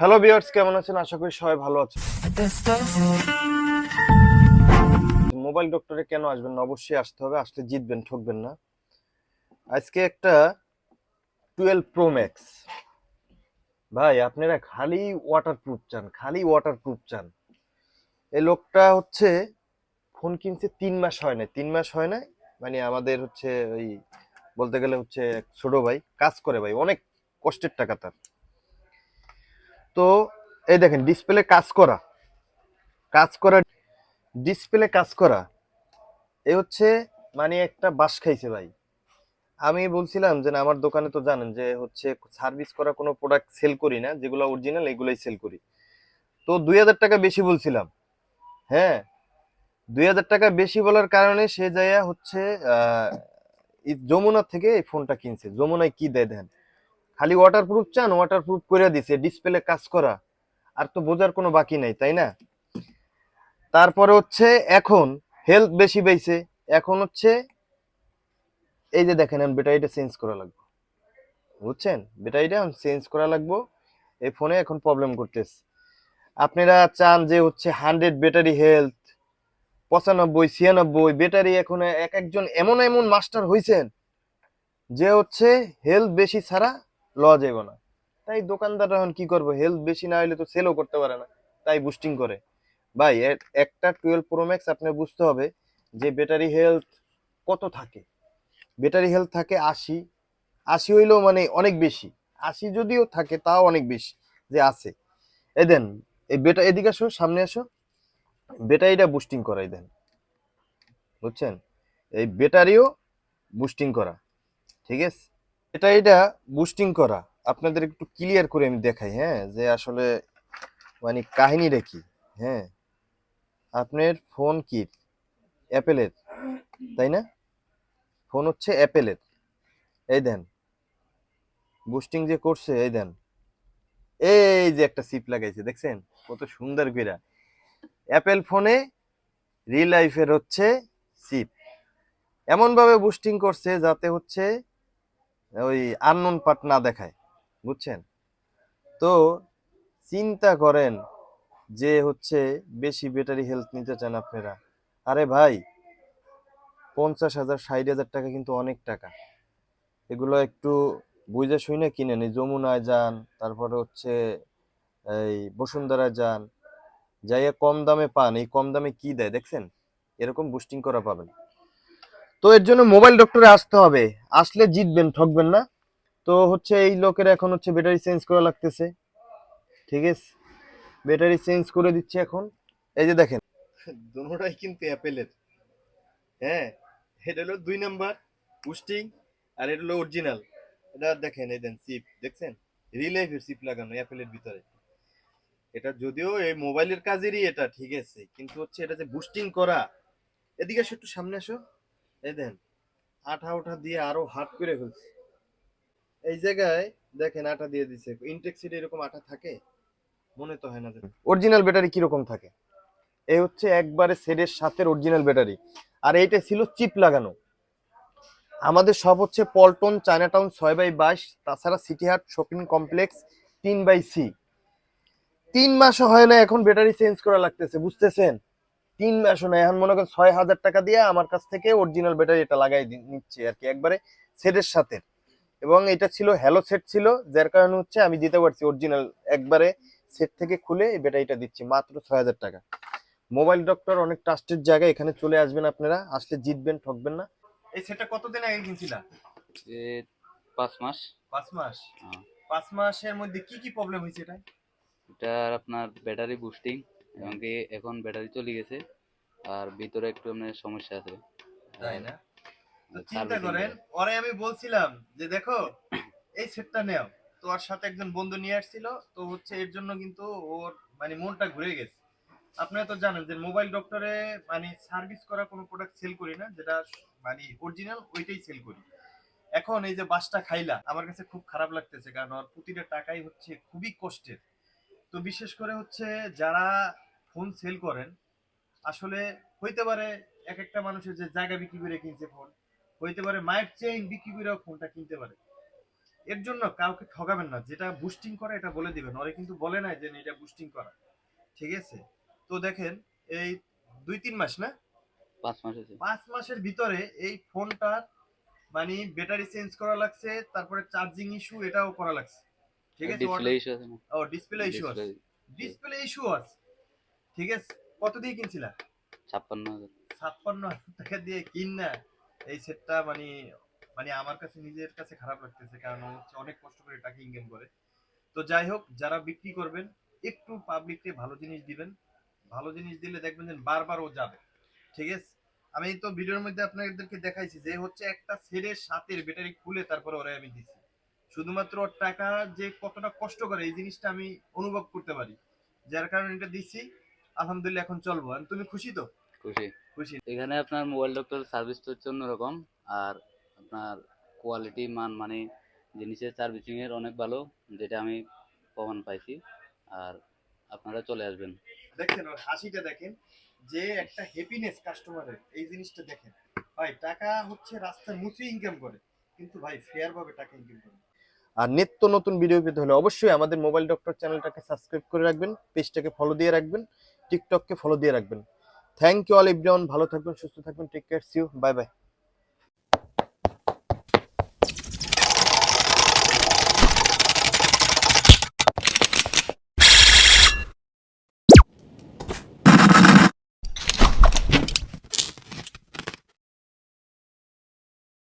Hello বিয়ার্স কেমন আছেন? আশা করি সবাই ভালো আছেন। মোবাইল ডক্টরে কেন আসবেন না? অবশ্যই আসতে হবে, আসলে জিতবেন, ঠকবেন না। আজকে একটা টুয়েলভ প্রো ম্যাক্স ভাই, আপনারা খালি ওয়াটার প্রুফ চান, খালি ওয়াটার প্রুফ চান। এই লোকটা হচ্ছে ফোন কিনছে তিন মাস হয় না তিন মাস হয় না মানে আমাদের হচ্ছে ওই বলতে গেলে হচ্ছে ছোট ভাই, কাজ করে ভাই, অনেক কষ্টের টাকা তার। তো এই দেখেন ডিসপ্লে কাজ করা। কাজ করা ডিসপ্লে কাজ করা। এ হচ্ছে মানে একটা বাস খাইছে ভাই। আমি বলছিলাম যে, না, আমার দোকানে তো জানেন যে, হচ্ছে সার্ভিস করা কোনো প্রোডাক্ট সেল করি না, যেগুলো অরিজিনাল এগুলোই সেল করি। তো দুই হাজার টাকা বেশি বলছিলাম। হ্যাঁ দুই হাজার টাকা বেশি বলার কারণে সে যাইয়া হচ্ছে যমুনা থেকে এই ফোনটা কিনছে। যমুনায় কি দেয় দেন খালি ওয়াটারপ্রুফ চান ওয়াটারপ্রুফ করে দিছে ডিসপ্লে কাজ করা। আর তো বোঝার কোনো বাকি নাই, তাই না? তারপরে হচ্ছে এখন হেলথ বেশি পেয়েছে এখন হচ্ছে, এই যে দেখেন ব্যাটারিটা চেঞ্জ করা লাগবে। বুঝছেন? ব্যাটারিটা চেঞ্জ করা লাগবে। এই ফোনে এখন প্রবলেম করতেছে। আপনারা চান যে হচ্ছে হান্ড্রেড ব্যাটারি হেলথ পঁচানব্বই, ছিয়ানব্বই ব্যাটারি এখন এক একজন এমন এমন মাস্টার হয়েছেন যে হচ্ছে হেলথ বেশি ছাড়া লওয়া যাবে না। তাই দোকানদার এখন কি করব? হেলথ বেশি না হলে তো সেলও করতে পারে না। তাই বুস্টিং করে। ভাই একটা টুয়েলভ প্রো ম্যাক্স আপনার বুঝতে হবে যে ব্যাটারি হেলথ কত থাকে। ব্যাটারি হেলথ থাকে আশি। আশি হইলেও মানে অনেক বেশি। আশি যদিও থাকে, তাও অনেক বেশি যে আছে। এই দেন, এই বেটা এদিকে আসো, সামনে আসো। ব্যাটারিটা বুস্টিং করাই দেন। বুঝছেন? এই ব্যাটারিও বুস্টিং করা। ঠিক আছে? এটা এটা বুস্টিং করা। আপনাদের একটু ক্লিয়ার করে আমি দেখাই হ্যাঁ? যে আসলে মানে কাহিনীটা কি হ্যাঁ? আপনার ফোন কি? অ্যাপেলের তাই না? ফোন হচ্ছে অ্যাপেলের এই দেন বুস্টিং যে করছে, এই দেন। এই যে একটা সিপ লাগাইছে, দেখছেন? কত সুন্দর কইরা। অ্যাপেল ফোনে রিল লাইফের হচ্ছে সিপ এমনভাবে বুস্টিং করছে যাতে হচ্ছে ওই আননোন পার্ট না দেখায়, বুঝছেন? তো চিন্তা করেন যে হচ্ছে বেশি ব্যাটারি হেলথ নিতে চান আপনারা। আরে ভাই, পঞ্চাশ হাজার, ষাট হাজার টাকা কিন্তু অনেক টাকা। এগুলো একটু বুঝে শুনে কিনেন, এই যমুনায় যান, তারপরে হচ্ছে এই বসুন্ধরায় যান, যাইয়া কম দামে পান, এই কম দামে কি দেয়, দেখছেন? এরকম বুস্টিং করা পাবেন। তো এর জন্য মোবাইল ডক্টরে আসতে হবে। আসলে জিতবেন, ঠকবেন না। তো হচ্ছে এই লোকের এখন হচ্ছে ব্যাটারি চেঞ্জ করা লাগতেছে। ঠিক আছে? ব্যাটারি চেঞ্জ করে দিচ্ছে এখন। এই যে দেখেন। দুটোটাই কিন্তু অ্যাপেলের হ্যাঁ এটা হলো দুই নাম্বার বুস্টিং আর এটা হলো অরিজিনাল এটা দেখেন, এই দেন চিপ দেখছেন? রিলাইফের চিপ লাগানো অ্যাপেলের ভিতরে। এটা যদিও এই মোবাইলের কাজেরই এটা, ঠিক আছে? কিন্তু হচ্ছে এটা যে বুস্টিং করা, এদিকে আসো, একটু সামনে আসো। এই দেন আঠা উঠা দিয়ে আরও হার্ড করে ফেলছে। এই জায়গায় দেখেন আঠা দিয়ে দিছে। ইনটেক্সিড এরকম আঠা থাকে? মনে তো হয় না অরিজিনাল ব্যাটারি কীরকম থাকে? এই হচ্ছে একবারে সেডের সাথে অরিজিনাল ব্যাটারি আর এইটা ছিল চিপ লাগানো। আমাদের সব হচ্ছে পল্টন, চায়নাটাউন, ছয় বাই বাইশ, তাছাড়া সিটি হাট শপিং কমপ্লেক্স, তিন বাই সি। তিন মাসও হয় না এখন ব্যাটারি চেঞ্জ করা লাগতেছে, বুঝতেছেন? তিন মাসও না এখন মনে করেন ছয় হাজার টাকা দিয়ে আমার কাছ থেকে অরিজিনাল ব্যাটারি এটা লাগাই নিচ্ছে আর কি একবারে সেটের সাথে। এবং এটা ছিল হ্যালো সেট ছিল যার কারণে হচ্ছে আমি দিতে পারছি অরিজিনাল একবারে সেট থেকে খুলে এই ব্যাটারিটা দিচ্ছি মাত্র ছয় হাজার টাকা। মোবাইল ডক্টর অনেক ট্রাস্টের জায়গা এখানে চলে আসবেন আপনারা আসলে জিতবেন ঠকবেন না। এই সেটটা কতদিন আগে কিনছিলা? পাঁচ মাস। পাঁচ মাস? হ্যাঁ। পাঁচ মাসের মধ্যে কি কি প্রবলেম হয়েছে এটা এটার আপনার ব্যাটারি বুস্টিং এবং কি এখন ব্যাটারি চলে গেছে আর ভিতরে একটু আপনার সমস্যা আছে। তাই না? চিন্তা করেন। ওরে আমি বলছিলাম যে দেখো এই সেটটা নেও। তো ওর সাথে একজন বন্ধু নিয়ে আসছিল তো হচ্ছে এর জন্য কিন্তু ওর মানে মনটা ঘুরে গেছে। আপনারা তো জানেন যে মোবাইল ডক্টরে মানে সার্ভিস করা কোনো প্রোডাক্ট সেল করি না যেটা মানে অরিজিনাল ওইটাই সেল করি। এখন এই যে বাসটা খাইলা আমার কাছে খুব খারাপ লাগতেছে কারণ ওর প্রতিটা টাকাই হচ্ছে খুবই কষ্টের। তো বিশেষ করে হচ্ছে যারা ফোন সেল করেন আসলে হইতে পারে এক একটা মানুষের যে জায়গা বিক্রি করে কিনছে ফোন হইতে পারে মায়ের চেইন বিক্রি করে ফোনটা কিনতে পারে। এর জন্য কাউকে ঠকাবেন না যেটা বুস্টিং করে এটা বলে দিবেন। ওরে কিন্তু বলে নাই যে এটা বুস্টিং করা। ঠিক আছে? তো দেখেন এই দুই তিন মাস না? পাঁচ মাস পাঁচ মাসের ভিতরে এই ফোনটার মানে ব্যাটারি চেঞ্জ করা লাগছে তারপরে চার্জিং ইস্যু এটাও করা লাগছে। ঠিক আছে ও ডিসপ্লে ইস্যু আছে। ডিসপ্লে ইস্যু আছে। ঠিক আছে? কত দিয়ে কিনছিলা? ছাপ্পান্ন হাজার। ছাপ্পান্ন হাজার টাকা দিয়ে কিন না। এই সেটটা মানে মানে আমার কাছে নিজের কাছে খারাপ লাগতেছে কারণ হচ্ছে অনেক কষ্ট করে টাকা ইনকাম করে। তো যাই হোক যারা বিক্রি করবেন একটু পাবলিককে ভালো জিনিস দিবেন। ভালো জিনিস দিলে দেখবেন যে বারবার ও যাবে। ঠিক আছে? আমি তো ভিডিওর মধ্যে আপনাদেরকে দেখাইছি যে হচ্ছে একটা সেটের সাতের ব্যাটারি খুলে তারপরে ওরে আমি দিছি। শুধুমাত্র ওর টাকা যে কতটা কষ্ট করে এই জিনিসটা আমি অনুভব করতে পারি। যার কারণে এটা দিছি। আলহামদুলিল্লাহ এখন চলবো। তুমি খুশি তো? খুশি। খুশি। এখানে আপনার মোবাইল ডক্টর সার্ভিস তো হচ্ছে অন্যরকম। আর আপনার কোয়ালিটি মান মানে জিনিসের সার্ভিসিং এর অনেক ভালো যেটা আমি প্রমাণ পাইছি। আর আপনারা চলে আসবেন। দেখেন ওর হাসিটা দেখেন যে একটা হ্যাপিনেস কাস্টমারের এই জিনিসটা দেখেন। ভাই টাকা হচ্ছে রাস্তায় মুছে ইনকাম করে। কিন্তু ভাই ফেয়ার ভাবে টাকা ইনকাম করে। আর নিত্য নতুন ভিডিও পেতে হলে অবশ্যই আমাদের মোবাইল ডক্টর চ্যানেলটাকে সাবস্ক্রাইব করে রাখবেন পেজটাকে ফলো দিয়ে রাখবেন। টিকটককে ফলো দিয়ে রাখবেন। থ্যাংক ইউ অল এভরিওয়ান ভালো থাকবেন, সুস্থ থাকবেন take care see you bye bye